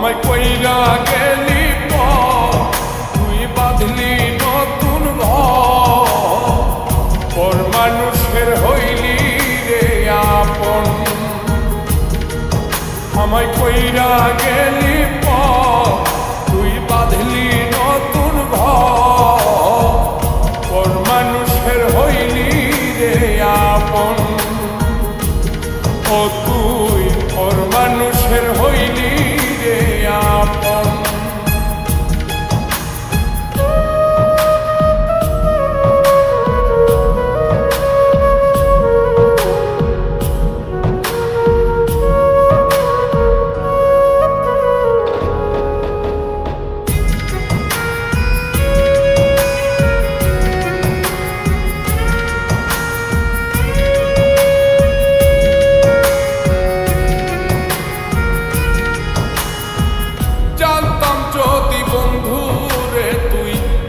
আমায় কইরা গেলি তুই বাঁধলি নতুন পর মানুষের হইলি রে আপন। আমায় কইরা গেলি তুই বাঁধলি নতুন পর মানুষের হইলি রে আপন। ও তুই, পর মানুষের হইলি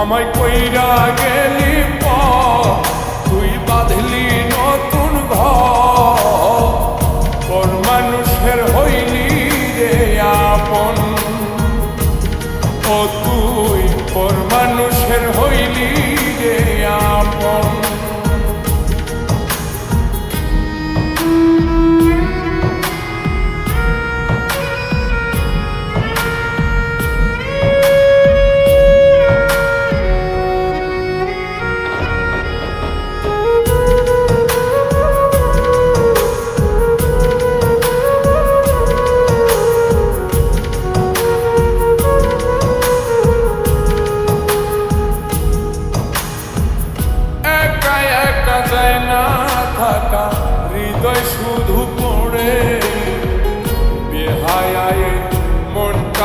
আমায় কইরা গেলি প, তুই বাঁধলি নতুন ঘর। মানুষের হইলি রে আপন। ও তুই পর মানুষের হইলি রে আপন।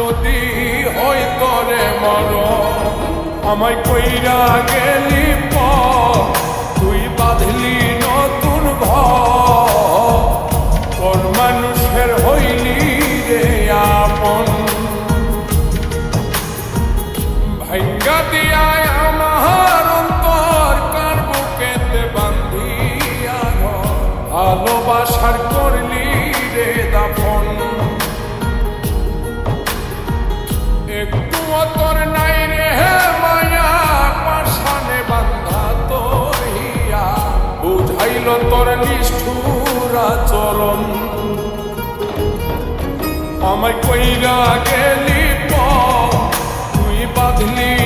যদি হই তরে মর। আমায় কইরা গেলি প তুই বাঁধলি নতুন ঘর। মানুষের হইলি রে আপন। ভাঙ্গা দিয়ায় বুঝাইল তোর নিষ্ঠুরা চরণ আমায় কইরা গেলি তুই বাঁধলি